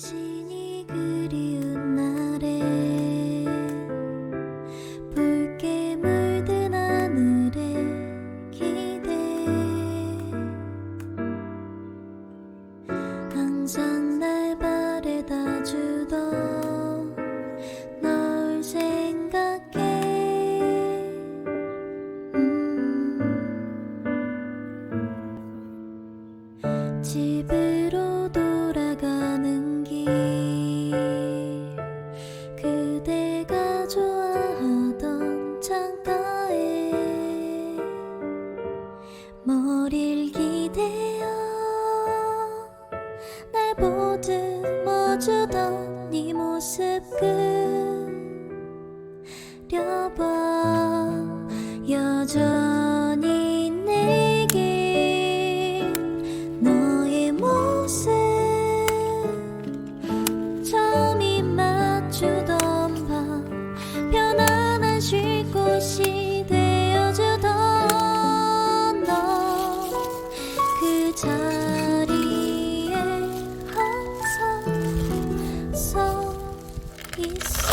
心。 더듬어주던 네 모습 그려봐. 여전 please?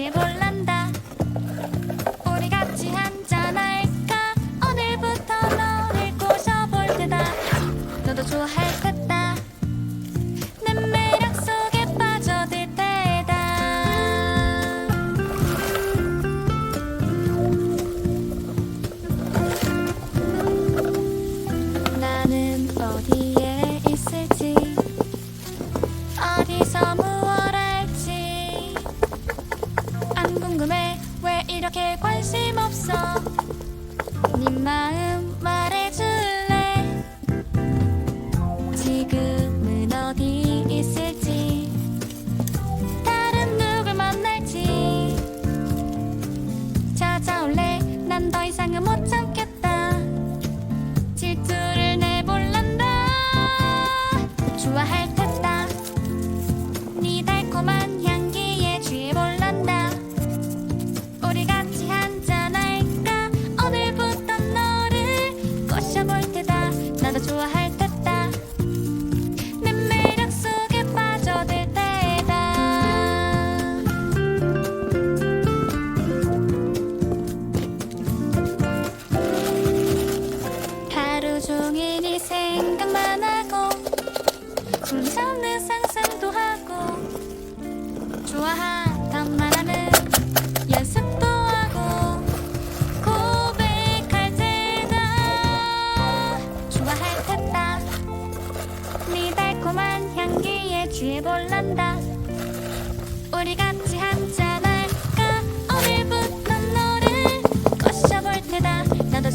이제 몰라. 出来。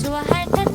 나도 좋아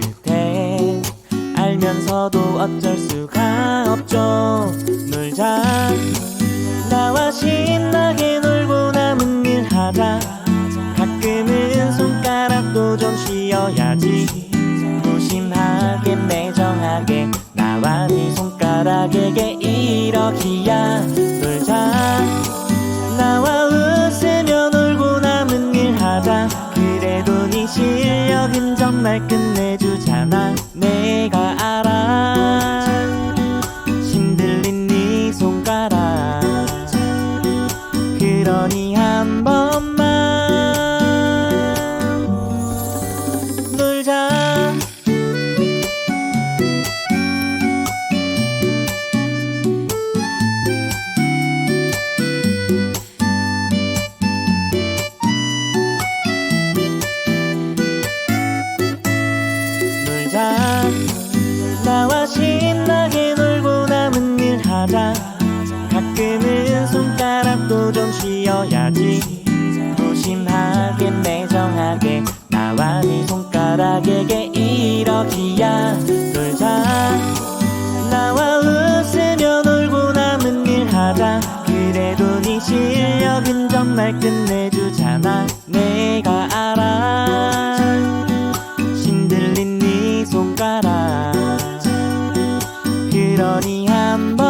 알면서도 어쩔 수가 없죠. 놀자 나와 신나게 놀고 남은 일 하자. 가끔은 손가락도 좀 쉬어야지. 무심하게 매정하게 나와 네 손가락에게 이러기야. 놀자 나와 웃으며 놀고 남은 일 하자. 그래도 네 실력은 정말 끝내주잖아. 내 그러니 한번 하루 좀 쉬어야지. 조심하게 매정하게 나와 네 손가락에게 이러기야. 놀자. 나와 웃으며 놀고 남은 일 하자. 그래도 네 실력은 정말 끝내주잖아. 내가 알아. 신들린 네 손가락. 그러니 한번